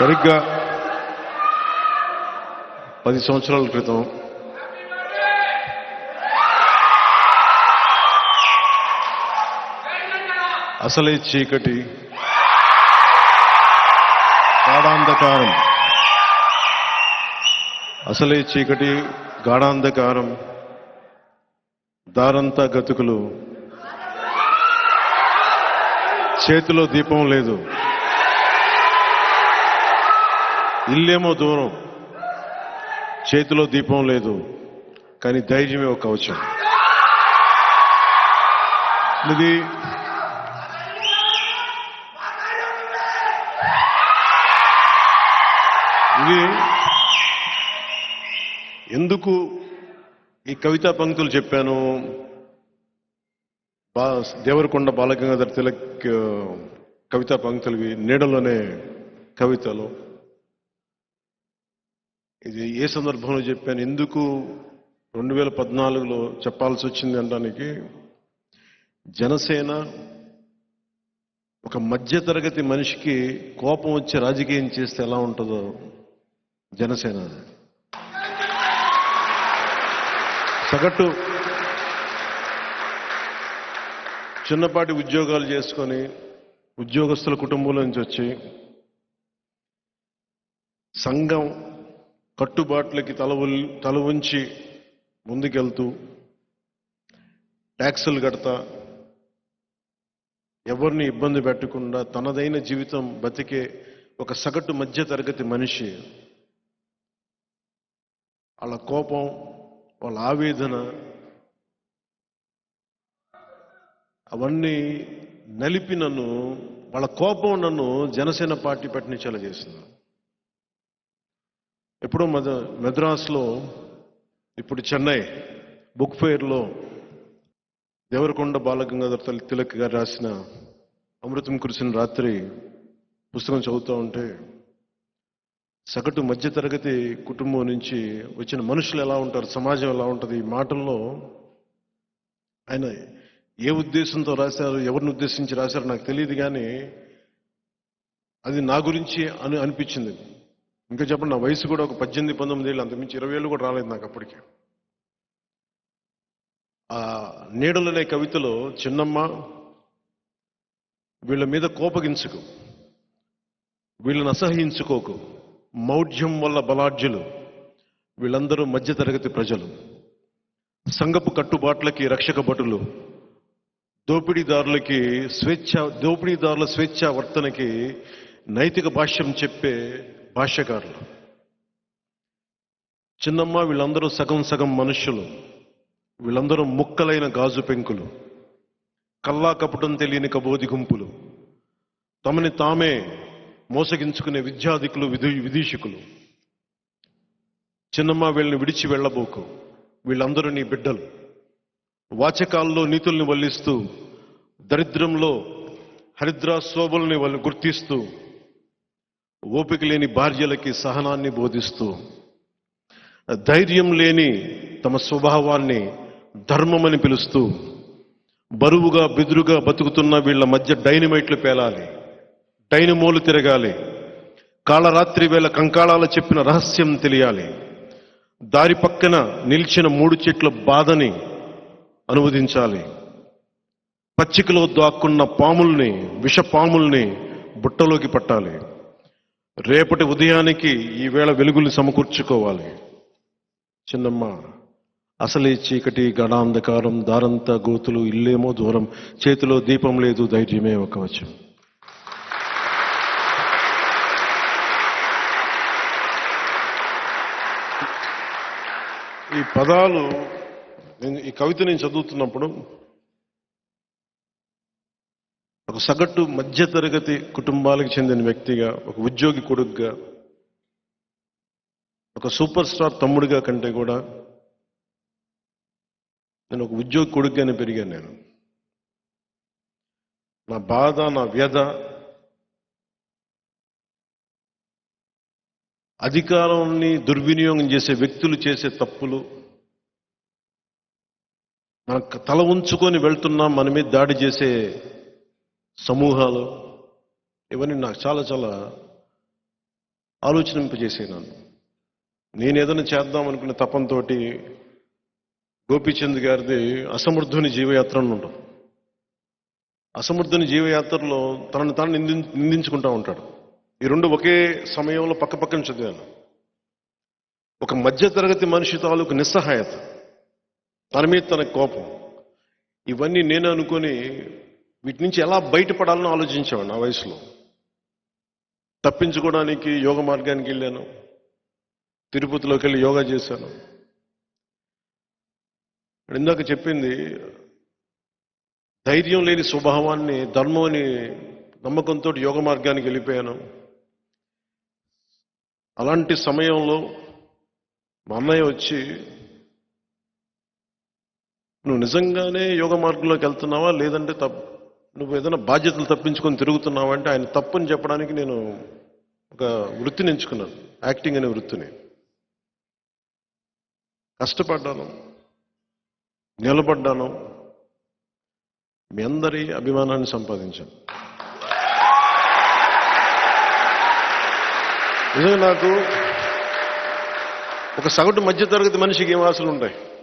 సరిగ్గా పది సంవత్సరాల క్రితం అసలే చీకటి గాఢాంధకారం. అసలే చీకటి గాఢాంధకారం దారంతా గతుకులు. చేతిలో దీపం లేదు. ఇల్లేమో దూరం. చేతిలో దీపం లేదు కానీ ధైర్యమే ఒక కవచం ఇది ఇది ఎందుకు ఈ కవితా పంక్తులు చెప్పాను? బా దేవరకొండ బాలగంగాధర్ తిలక్ కవితా పంక్తులవి నీడలోనే కవితలు. ఇది ఏ సందర్భంలో చెప్పాను? ఎందుకు రెండు వేల పద్నాలుగులో చెప్పాల్సి వచ్చింది అనడానికి జనసేన ఒక మధ్యతరగతి మనిషికి కోపం వచ్చి రాజకీయం చేస్తే ఎలా ఉంటుందో జనసేన. సగటు చిన్నపాటి ఉద్యోగాలు చేసుకొని ఉద్యోగస్తుల కుటుంబంలో నుంచి వచ్చి సంఘం కట్టుబాట్లకి తల తల ఉంచి ముందుకెళ్తూ ట్యాక్సులు కడతా ఎవరిని ఇబ్బంది పెట్టకుండా తనదైన జీవితం బతికే ఒక సగటు మధ్య తరగతి మనిషి. వాళ్ళ కోపం వాళ్ళ ఆవేదన అవన్నీ నలిపి నన్ను వాళ్ళ కోపం నన్ను జనసేన పార్టీ పట్టించేలా చేసింది. ఎప్పుడో మద మద్రాసులో ఇప్పుడు చెన్నై బుక్ ఫెయిర్లో దేవరకొండ బాలగంగాధర తిలక్ గారు రాసిన అమృతం కురిసిన రాత్రి పుస్తకం చదువుతూ ఉంటే సగటు మధ్యతరగతి కుటుంబం నుంచి వచ్చిన మనుషులు ఎలా ఉంటారు సమాజం ఎలా ఉంటుంది ఈ మాటల్లో ఆయన ఏ ఉద్దేశంతో రాశారు ఎవరిని ఉద్దేశించి రాశారో నాకు తెలియదు కానీ అది నా గురించి అని అనిపించింది. ఇంకా చెప్పండి నా వయసు కూడా ఒక పద్దెనిమిది పంతొమ్మిది ఏళ్ళు అంతమించి ఇరవై ఏళ్ళు కూడా రాలేదు నాకు అప్పటికి. ఆ నీడలనే కవితలో చిన్నమ్మ వీళ్ళ మీద కోపగించుకు వీళ్ళని అసహించుకోకు మౌఢ్యం వల్ల బలాఢ్యులు వీళ్ళందరూ మధ్యతరగతి ప్రజలు. సంగపు కట్టుబాట్లకి రక్షక భటులు దోపిడీదారులకి స్వేచ్ఛ దోపిడీదారుల స్వేచ్ఛ వర్తనకి నైతిక భాష్యం చెప్పే భాష్యకారులు. చిన్నమ్మ వీళ్ళందరూ సగం సగం మనుష్యులు. వీళ్ళందరూ ముక్కలైన గాజు పెంకులు. కల్లా కపటం తెలియని కబోధి గుంపులు. తమని తామే మోసగించుకునే విద్యాధికులు విధు విదీషికులు చిన్నమ్మ వీళ్ళని విడిచి వెళ్ళబోకు. వీళ్ళందరూ నీ బిడ్డలు. వాచకాల్లో నీతుల్ని వల్లిస్తూ దరిద్రంలో హరిద్రా శోభల్ని వాళ్ళు గుర్తిస్తూ ఓపిక లేని భార్యలకి సహనాన్ని బోధిస్తూ ధైర్యం లేని తమ స్వభావాన్ని ధర్మమని పిలుస్తూ బరువుగా బెదురుగా బతుకుతున్న వీళ్ళ మధ్య డైనమైట్లు పేలాలి డైనమోలు తిరగాలి కాళరాత్రి వేళ కంకాళాల చెప్పిన రహస్యం తెలియాలి దారి పక్కన నిలిచిన మూడు చెట్ల బాధని అనువదించాలి పచ్చికలో దాక్కున్న పాముల్ని విష పాముల్ని బుట్టలోకి పట్టాలి. రేపటి ఉదయానికి ఈ వేళ వెలుగులు సమకూర్చుకోవాలి. చిన్నమ్మ అసలే చీకటి గడాంధకారం దారంతా గోతులు ఇల్లేమో దూరం చేతిలో దీపం లేదు ధైర్యమే ఒక వచ్చం ఈ పదాలు నేను ఈ కవిత నేను చదువుతున్నప్పుడు ఒక సగటు మధ్యతరగతి కుటుంబాలకు చెందిన వ్యక్తిగా ఒక ఉద్యోగి కొడుకుగా ఒక సూపర్ స్టార్ తమ్ముడిగా కంటే కూడా నేను ఒక ఉద్యోగి కొడుకుగానే పెరిగాను నేను. నా బాధ నా వ్యధ అధికారాన్ని దుర్వినియోగం చేసే వ్యక్తులు చేసే తప్పులు మన తల ఉంచుకొని వెళ్తున్నాం మన మీద దాడి చేసే సమూహాలు ఇవన్నీ నాకు చాలా చాలా ఆలోచనింపజేసే నన్ను నేను ఏదైనా చేద్దాం అనుకునే తపంతోటి గోపీచంద్ గారిది అసమర్థుని జీవయాత్ర అని ఉంటుంది అసమర్థుని జీవయాత్రలో తనను తాను నింది నిందించుకుంటా ఉంటాడు. ఈ రెండు ఒకే సమయంలో పక్క పక్కన చదివాను. ఒక మధ్యతరగతి మనిషి తాలూకు నిస్సహాయత. తన మీద తన కోపం. ఇవన్నీ నేను అనుకొని వీటి నుంచి ఎలా బయటపడాలని ఆలోచించాను నా వయసులో? తప్పించుకోవడానికి యోగ మార్గానికి వెళ్ళాను. తిరుపతిలోకి వెళ్ళి యోగా చేశాను. ఇందాక చెప్పింది ధైర్యం లేని స్వభావాన్ని ధర్మం అని నమ్మకంతో యోగ మార్గానికి వెళ్ళిపోయాను. అలాంటి సమయంలో మా అన్నయ్య వచ్చి నువ్వు నిజంగానే యోగ మార్గంలోకి వెళ్తున్నావా? లేదంటే తప్ నువ్వు ఏదైనా బాధ్యతలు తప్పించుకొని తిరుగుతున్నావంటే ఆయన తప్పని చెప్పడానికి నేను ఒక వృత్తిని ఎంచుకున్నాను. యాక్టింగ్ అనే వృత్తిని. కష్టపడ్డాను. నిలబడ్డాను. మీ అందరి అభిమానాన్ని సంపాదించాను. నిజంగా నాకు ఒక సగటు మధ్యతరగతి మనిషికి ఏం ఆశలు ఉంటాయి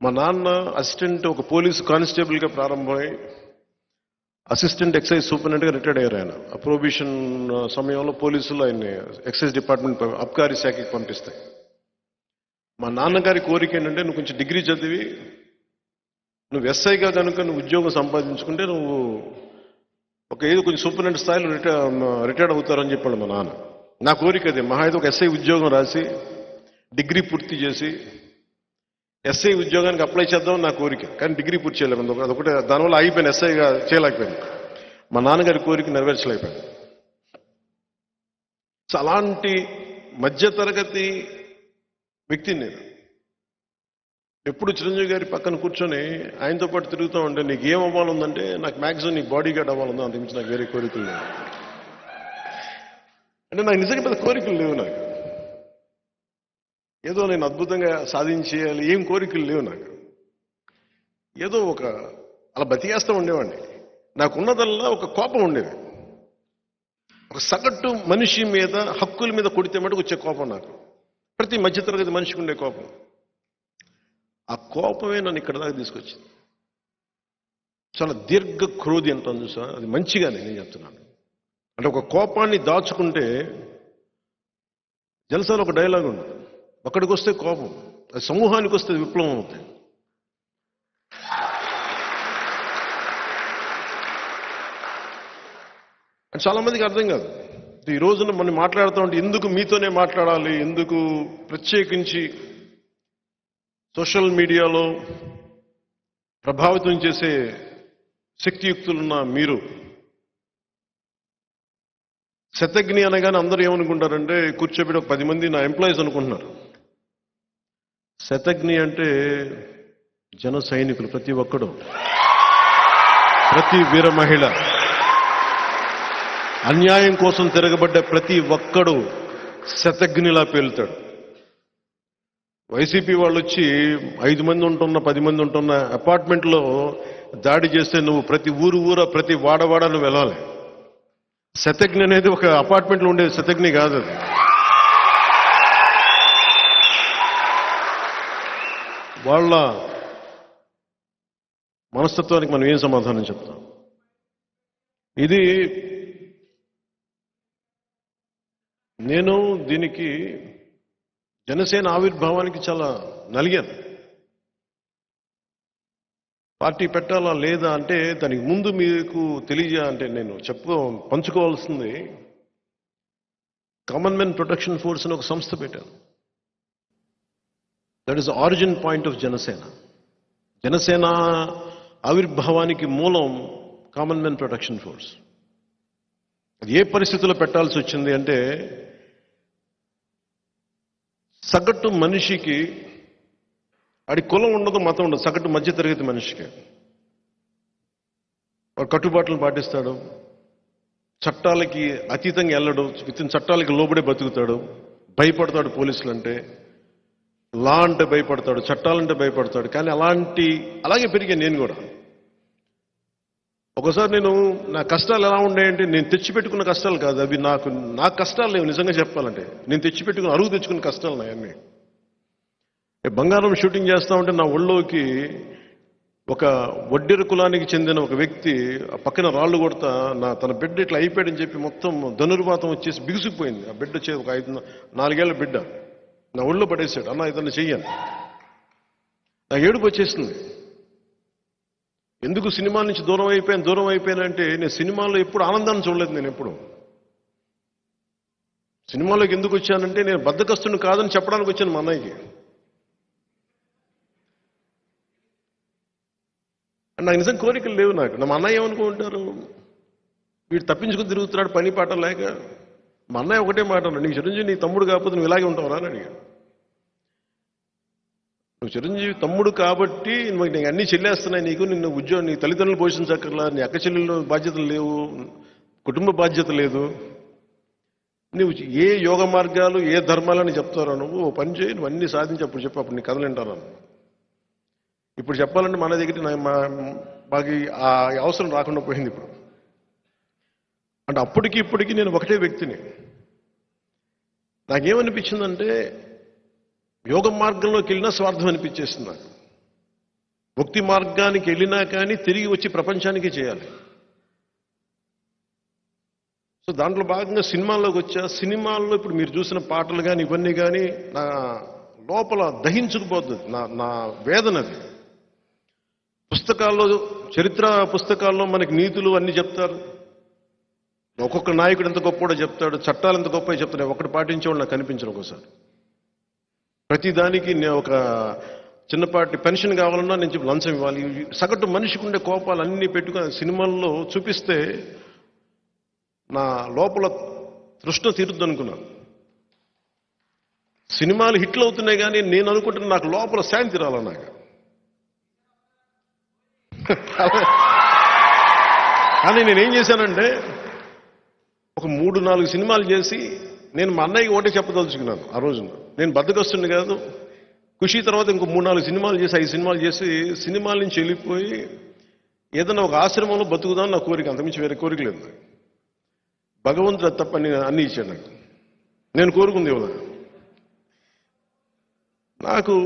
మా నాన్న అసిస్టెంట్ ఒక పోలీసు కానిస్టేబుల్గా ప్రారంభమై అసిస్టెంట్ ఎక్సైజ్ సూపరింటెండెంట్గా రిటైర్డ్ అయ్యారు ఆయన. ఆ ప్రొబిషన్ సమయంలో పోలీసులు ఆయన్ని ఎక్సైజ్ డిపార్ట్మెంట్ అబ్కారీ శాఖకి పంపిస్తాయి మా నాన్నగారి కోరిక ఏంటంటే నువ్వు కొంచెం డిగ్రీ చదివి నువ్వు ఎస్ఐగా కనుక నువ్వు ఉద్యోగం సంపాదించుకుంటే నువ్వు ఒక ఏదో కొంచెం సూపరింటెండెంట్ స్థాయిలో రిటైర్ రిటైర్డ్ అవుతారని చెప్పాడు మా నాన్న. నా కోరిక అదే. మహా అయితే ఒక ఎస్ఐ ఉద్యోగం రాసి డిగ్రీ పూర్తి చేసి ఎస్ఐ ఉద్యోగానికి అప్లై చేద్దామని నా కోరిక. కానీ డిగ్రీ పూర్తి చేయలేము. అదొకటి దానివల్ల అయిపోయాను ఎస్ఐగా చేయలేకపోయాను. మా నాన్నగారి కోరిక నెరవేర్చలేకపోయాను. సో అలాంటి మధ్యతరగతి వ్యక్తిని నేను. ఎప్పుడు చిరంజీవి గారి పక్కన కూర్చొని ఆయనతో పాటు తిరుగుతూ ఉంటే నీకు ఏం అవ్వాలందంటే నాకు మ్యాక్సిమం నీ బాడీ గార్డ్ అవ్వాలందో అంతకుమించి నాకు వేరే కోరికలు లేవు. అంటే నాకు నిజంగా పెద్ద కోరికలు లేవు నాకు. ఏదో నేను అద్భుతంగా సాధించేయాలి ఏం కోరికలు లేవు నాకు. ఏదో ఒక అలా బతికేస్తూ ఉండేవాడిని. నాకున్నదల్లా ఒక కోపం ఉండేది. ఒక సగటు మనిషి మీద హక్కుల మీద కొడితే మటుకు వచ్చే కోపం నాకు. ప్రతి మధ్యతరగతి మనిషికి ఉండే కోపం. ఆ కోపమే నన్ను ఇక్కడ దాకా తీసుకొచ్చింది. చాలా దీర్ఘ క్రోధి అంటాను చూసా? అది మంచిగానే నేను చెప్తున్నాను. అంటే ఒక కోపాన్ని దాచుకుంటే జలసాలో ఒక డైలాగ్ ఉంది ఒకడికి వస్తే కోపం. అది సమూహానికి వస్తే విప్లవం అవుతుంది. అది చాలా మందికి అర్థం కాదు. ఈ రోజున మనం మాట్లాడుతూ ఉంటే ఎందుకు మీతోనే మాట్లాడాలి ఎందుకు ప్రత్యేకించి సోషల్ మీడియాలో ప్రభావితం చేసే శక్తియుక్తులున్న మీరు? శతజ్ఞి అనగానే అందరూ ఏమనుకుంటారంటే కూర్చోబెట్టి ఒక పది మంది నా ఎంప్లాయీస్ అనుకుంటున్నారు. శతజ్ఞి అంటే జన సైనికులు ప్రతి ఒక్కడు. ప్రతి వీర మహిళ. అన్యాయం కోసం తిరగబడ్డ ప్రతి ఒక్కడు శతజ్ఞిలా పేలుతాడు. వైసీపీ వాళ్ళు వచ్చి ఐదు మంది ఉంటున్న పది మంది ఉంటున్న అపార్ట్మెంట్లో దాడి చేస్తే నువ్వు ప్రతి ఊరు ఊర ప్రతి వాడవాడ నువ్వు వెళ్ళాలి. శతజ్ఞ అనేది ఒక అపార్ట్మెంట్లో ఉండే శతజ్ఞి కాదు అది. వాళ్ళ మనస్తత్వానికి మనం ఏం సమాధానం చెప్తాం? ఇది నేను దీనికి జనసేన ఆవిర్భావానికి చాలా నలిగాను. పార్టీ పెట్టాలా లేదా అంటే దానికి ముందు మీకు తెలియజే అంటే నేను చెప్పుకో పంచుకోవాల్సింది కామన్ మెన్ ప్రొటెక్షన్ ఫోర్స్ అని ఒక సంస్థ పెట్టాను that is origin point of Janasena Janasena ఆవిర్భావానికి మూలం కామన్ మెన్ ప్రొటెక్షన్ ఫోర్స్ అది ఏ పరిస్థితుల్లో పెట్టాల్సి వచ్చింది అంటే సగటు మనిషికి ఆడి కులం ఉండదు మతం ఉండదు సగటు మధ్యతరగతి మనిషికి వాడు కట్టుబాట్లను పాటిస్తాడు చట్టాలకి అతీతంగా వెళ్ళడు వితిన్ చట్టాలకి లోబడే బతుకుతాడు భయపడతాడు పోలీసులు అంటే లా అంటే భయపడతాడు చట్టాలంటే భయపడతాడు కానీ అలాంటి అలాగే పెరిగాను నేను కూడా. ఒకసారి నేను నా కష్టాలు ఎలా ఉన్నాయంటే నేను తెచ్చిపెట్టుకున్న కష్టాలు కాదు అవి నాకు నా కష్టాలు లేవు నిజంగా చెప్పాలంటే. నేను తెచ్చిపెట్టుకున్న అరుగు తెచ్చుకున్న కష్టాలు నాయన్ని బంగారం షూటింగ్ చేస్తా ఉంటే నా ఒళ్ళోకి ఒక వడ్డెర కులానికి చెందిన ఒక వ్యక్తి ఆ పక్కన రాళ్ళు కొడతా నా తన బిడ్డ ఇట్లా అయిపోయాడని చెప్పి మొత్తం ధనుర్వాతం వచ్చేసి బిగుసుకుపోయింది. ఆ బిడ్డ వచ్చేది ఒక ఐదు నాలుగేళ్ళ బిడ్డ. నా ఒళ్ళో పడేసాడు అన్న ఇతను చెయ్యను. నా ఏడుపు వచ్చేసింది. ఎందుకు సినిమా నుంచి దూరం అయిపోయాను దూరం అయిపోయానంటే నేను సినిమాలో ఎప్పుడు ఆనందాన్ని చూడలేదు నేను ఎప్పుడు. సినిమాలోకి ఎందుకు వచ్చానంటే నేను బద్దకస్తుని కాదని చెప్పడానికి వచ్చాను మా అన్నయ్యకి. నాకు నిజం కోరికలు లేవు నాకు. నా అన్నయ్య ఏమనుకుంటారు? వీడు తప్పించుకుని తిరుగుతున్నాడు పని పాట లేక. మా అన్నయ్య ఒకటే మాట నీకు చిరంజీవి నీ తమ్ముడు కాకపోతే నువ్వు ఇలాగే ఉంటావు అని అడిగాడు. నువ్వు చిరంజీవి తమ్ముడు కాబట్టి నువ్వు నీకు అన్ని చెల్లేస్తున్నాయి నీకు నిన్ను ఉద్యోగం నీ తల్లిదండ్రులు పోషించక్కర్లా నీ అక్క చెల్లెళ్ళు బాధ్యతలు లేవు కుటుంబ బాధ్యత లేదు. నువ్వు ఏ యోగ మార్గాలు ఏ ధర్మాలని చెప్తారో నువ్వు ఓ పని చేయి నువ్వు అన్ని సాధించి అప్పుడు చెప్పు అప్పుడు నీ కథలు వింటాను ఇప్పుడు చెప్పాలంటే మన దగ్గర మా మాకు ఆ అవసరం రాకుండా పోయింది ఇప్పుడు. అంటే అప్పటికి ఇప్పటికి నేను ఒకటే వ్యక్తిని. నాకేమనిపించిందంటే యోగ మార్గంలోకి వెళ్ళినా స్వార్థం అనిపించేస్తుంది నాకు. భక్తి మార్గానికి వెళ్ళినా కానీ తిరిగి వచ్చి ప్రపంచానికి చేయాలి. సో దాంట్లో భాగంగా సినిమాల్లోకి వచ్చా. సినిమాల్లో ఇప్పుడు మీరు చూసిన పాటలు కానీ ఇవన్నీ కానీ నా లోపల దహించుకుపోతుంది నా నా వేదన అది. పుస్తకాల్లో చరిత్ర పుస్తకాల్లో మనకి నీతులు అన్ని చెప్తారు. ఒక్కొక్క నాయకుడు ఎంత గొప్పడో చెప్తాడు చట్టాలు ఎంత గొప్ప చెప్తాడు ఒకటి పాటించేవాడు నాకు కనిపించరు ఒకసారి ప్రతి దానికి నేను ఒక చిన్నపాటి పెన్షన్ కావాలన్నా నేను చెప్పి లంచం ఇవ్వాలి. సగటు మనిషికి ఉండే కోపాలు అన్నీ పెట్టుకుని సినిమాల్లో చూపిస్తే నా లోపల తృష్ణ తీరుద్ది అనుకున్నాను సినిమాలు హిట్లు అవుతున్నాయి కానీ నేను అనుకుంటున్నా నాకు లోపల శాంతి రాల నాకు. కానీ నేనేం చేశానంటే ఒక మూడు నాలుగు సినిమాలు చేసి నేను మా అన్నయ్యకి ఒకటే చెప్పదలుచుకున్నాను ఆ రోజున. నేను బద్దకొస్తుండే కాదు. ఖుషి తర్వాత ఇంకో మూడు నాలుగు సినిమాలు చేసి ఐదు సినిమాలు చేసి సినిమాల నుంచి వెళ్ళిపోయి ఏదైనా ఒక ఆశ్రమంలో బతుకుదాం నా కోరిక అంతకుమించి వేరే కోరిక లేదు భగవంతుడు తప్ప నేను అన్ని ఇచ్చాను నాకు. నేను కోరుకుంది ఇవ్వదా నాకు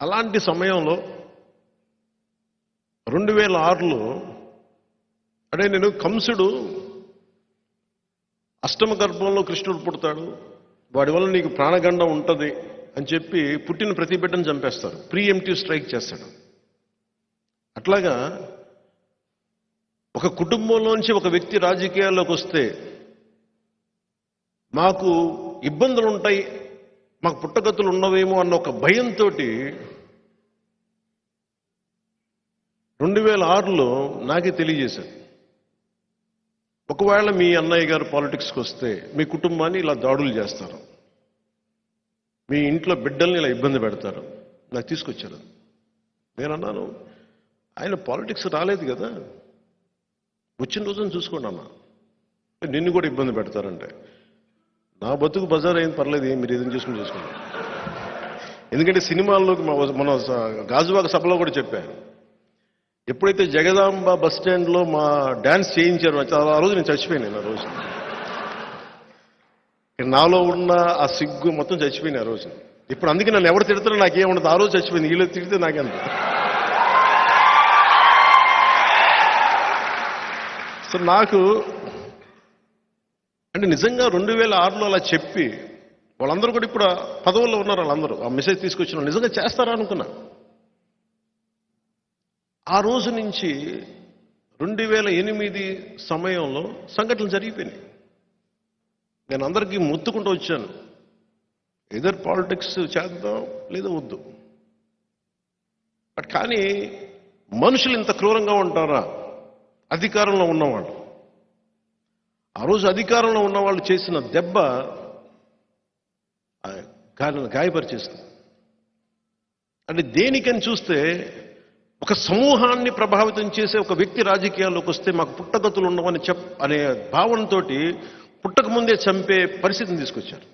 అలాంటి సమయంలో రెండు వేల ఆరులో అంటే నేను కంసుడు అష్టమ గర్భంలో కృష్ణుడు పుడతాడు. వాడి వల్ల నీకు ప్రాణగండం ఉంటుంది అని చెప్పి పుట్టిన ప్రతి బిడ్డను చంపేస్తారు. ప్రీ ఎంటీ స్ట్రైక్ చేస్తాడు. అట్లాగా ఒక కుటుంబంలోంచి ఒక వ్యక్తి రాజకీయాల్లోకి వస్తే మాకు ఇబ్బందులు ఉంటాయి మాకు పుట్టగతులు ఉన్నవేమో అన్న ఒక భయంతో రెండు వేల ఆరులో నాకే తెలియజేశారు ఒకవేళ మీ అన్నయ్య గారు పాలిటిక్స్కి వస్తే మీ కుటుంబాన్ని ఇలా దాడులు చేస్తారు. మీ ఇంట్లో బిడ్డల్ని ఇలా ఇబ్బంది పెడతారు. నాకు తీసుకొచ్చారు. నేను అన్నాను ఆయన పాలిటిక్స్ రాలేదు కదా. వచ్చిన రోజున చూసుకోండి అన్న. నిన్ను కూడా ఇబ్బంది పెడతారంటే. నా బతుకు బజార్ అయింది పర్లేదు ఏం మీరు ఏదైనా చేసుకుని చేసుకోండి. ఎందుకంటే సినిమాల్లోకి మన గాజువాక సభలో కూడా చెప్పాను ఎప్పుడైతే జగదాంబ బస్ స్టాండ్లో మా డ్యాన్స్ చేయించారు ఆ రోజు నేను చచ్చిపోయాను ఆ రోజు. నాలో ఉన్న ఆ సిగ్గు మొత్తం చచ్చిపోయింది ఆ రోజు. ఇప్పుడు అందుకే నన్ను ఎవరు తిడతారో నాకేముండదు. ఆ రోజు చచ్చిపోయింది. వీళ్ళు తిడితే నాకెంత? సో నాకు అంటే నిజంగా రెండు వేల ఆరులో అలా చెప్పి వాళ్ళందరూ కూడా ఇప్పుడు పదవుల్లో ఉన్నారు వాళ్ళందరూ. ఆ మెసేజ్ తీసుకొచ్చిన వాళ్ళు. నిజంగా చేస్తారా అనుకున్నా. ఆ రోజు నుంచి రెండు వేల ఎనిమిది సమయంలో సంఘటనలు జరిగిపోయినాయి. నేను అందరికీ ముత్తుకుంటూ వచ్చాను. ఎదర్ పాలిటిక్స్ చేద్దాం లేదా వద్దు. బట్ కానీ మనుషులు ఇంత క్రూరంగా ఉంటారా? అధికారంలో ఉన్నవాళ్ళు. ఆ రోజు అధికారంలో ఉన్నవాళ్ళు చేసిన దెబ్బ గాయపరిచేస్తుంది. అంటే దేనికని చూస్తే ఒక సమూహాన్ని ప్రభావితం చేసే ఒక వ్యక్తి రాజకీయాల్లోకి వస్తే మాకు పుట్టగతులు ఉండవని చెప్ అనే భావనతో పుట్టక ముందే చంపే పరిస్థితిని తీసుకొచ్చారు.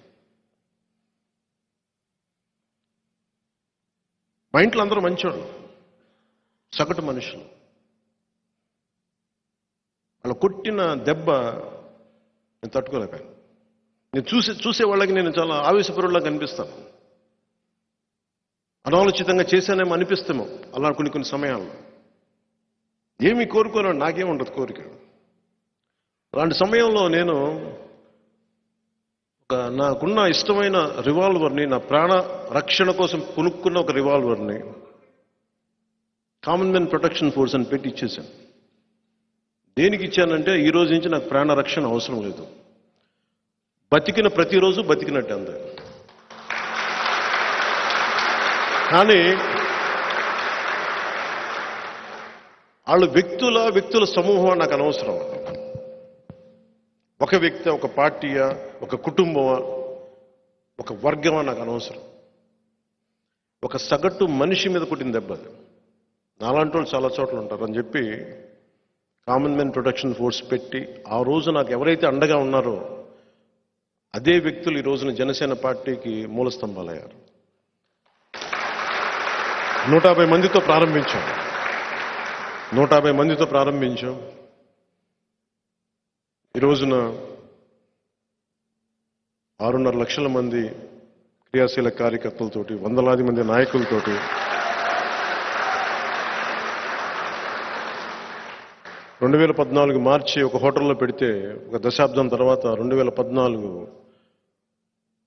మా ఇంట్లో అందరూ మంచోళ్ళు సగటు మనుషులు. వాళ్ళు కొట్టిన దెబ్బ నేను తట్టుకోలేకపోయాను. నేను చూసే చూసే వాళ్ళకి నేను చాలా ఆవేశపరులా కనిపిస్తాను. అనాలోచితంగా చేశానేమో అనిపిస్తాము అలా కొన్ని కొన్ని సమయాల్లో. ఏమి కోరుకోను నాకేం ఉండదు కోరిక. అలాంటి సమయంలో నేను ఒక నాకున్న ఇష్టమైన రివాల్వర్ని నా ప్రాణ రక్షణ కోసం కొనుక్కున్న ఒక రివాల్వర్ని కామన్ మెన్ ప్రొటెక్షన్ ఫోర్స్ అని పెట్టి ఇచ్చేసాను దేనికి ఇచ్చానంటే ఈ రోజు నుంచి నాకు ప్రాణ రక్షణ అవసరం లేదు. బతికిన ప్రతిరోజు బతికినట్టు అంతే కానీ వాళ్ళు వ్యక్తుల వ్యక్తుల సమూహం నాకు అనవసరం. ఒక వ్యక్తి ఒక పార్టీయా ఒక కుటుంబమా ఒక వర్గమా నాకు అనవసరం. ఒక సగటు మనిషి మీద కుట్టిన దెబ్బ అది. నాలాంటి వాళ్ళు చాలా చోట్ల ఉంటారు అని చెప్పి కామన్ మెన్ ప్రొటెక్షన్ ఫోర్స్ పెట్టి ఆ రోజు నాకు ఎవరైతే అండగా ఉన్నారో అదే వ్యక్తులు ఈ రోజున జనసేన పార్టీకి మూల స్తంభాలయ్యారు. నూట యాభై మందితో ప్రారంభించాం. నూట యాభై మందితో ప్రారంభించాం. ఈ రోజున ఆరున్నర లక్షల మంది క్రియాశీల కార్యకర్తలతోటి వందలాది మంది నాయకులతోటి రెండు వేల పద్నాలుగు మార్చి ఒక హోటల్లో పెడితే ఒక దశాబ్దం తర్వాత రెండు వేల పద్నాలుగు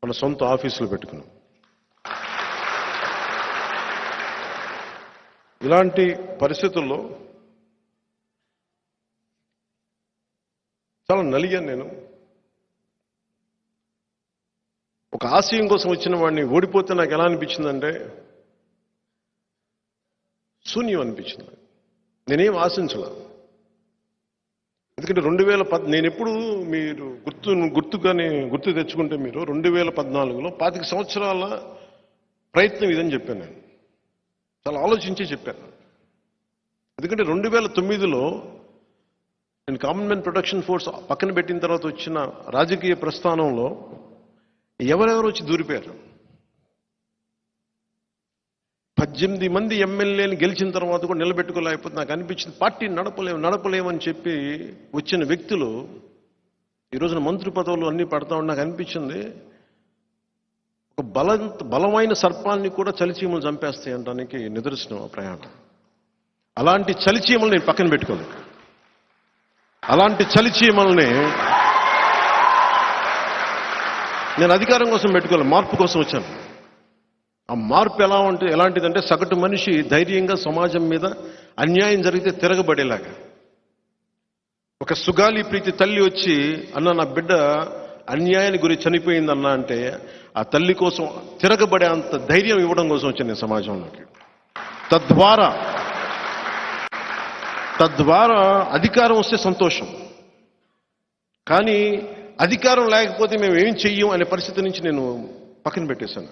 మన సొంత ఆఫీసులు పెట్టుకున్నాం. ఇలాంటి పరిస్థితుల్లో చాలా నలిగాను నేను. ఒక ఆశయం కోసం వచ్చిన వాడిని ఓడిపోతే నాకు ఎలా అనిపించిందంటే శూన్యం అనిపించింది. నేనేం ఆశించలా. ఎందుకంటే రెండు వేల పద్ నేను ఎప్పుడు మీరు గుర్తు గుర్తుగానే గుర్తు తెచ్చుకుంటే మీరు రెండు వేల పద్నాలుగులో పాతిక సంవత్సరాల ప్రయత్నం ఇదని చెప్పాను నేను. చాలా ఆలోచించి చెప్పాను ఎందుకంటే రెండు వేల తొమ్మిదిలో నేను కామన్ మెన్ ప్రొటెక్షన్ ఫోర్స్ పక్కన పెట్టిన తర్వాత వచ్చిన రాజకీయ ప్రస్థానంలో ఎవరెవరు వచ్చి దూరిపోయారు? పద్దెనిమిది మంది ఎమ్మెల్యేని గెలిచిన తర్వాత కూడా నిలబెట్టుకోలేకపోతే నాకు అనిపించింది పార్టీ నడపలేము నడపలేమని చెప్పి వచ్చిన వ్యక్తులు ఈ రోజున మంత్రి పదవులు అన్ని పడతా నాకు అనిపించింది ఒక బల బలమైన సర్పాన్ని కూడా చలిచీమలు చంపేస్తాయి అనడానికి నిదర్శనం ఆ ప్రయాణం. అలాంటి చలిచీమలు నేను పక్కన పెట్టుకోలేదు అలాంటి చలిచీమల్ని నేను అధికారం కోసం పెట్టుకోలేదు మార్పు కోసం వచ్చాను. ఆ మార్పు ఎలా ఉంటే ఎలాంటిదంటే సగటు మనిషి ధైర్యంగా సమాజం మీద అన్యాయం జరిగితే తిరగబడేలాగా. ఒక సుగాలి ప్రీతి తల్లి వచ్చి అన్న నా బిడ్డ అన్యాయానికి గురి చనిపోయిందన్నా అంటే ఆ తల్లి కోసం తిరగబడే అంత ధైర్యం ఇవ్వడం కోసం వచ్చింది సమాజంలోకి. తద్వారా తద్వారా అధికారం వస్తే సంతోషం. కానీ అధికారం లేకపోతే మేము ఏం చెయ్యం అనే పరిస్థితి నుంచి నేను పక్కన పెట్టేశాను.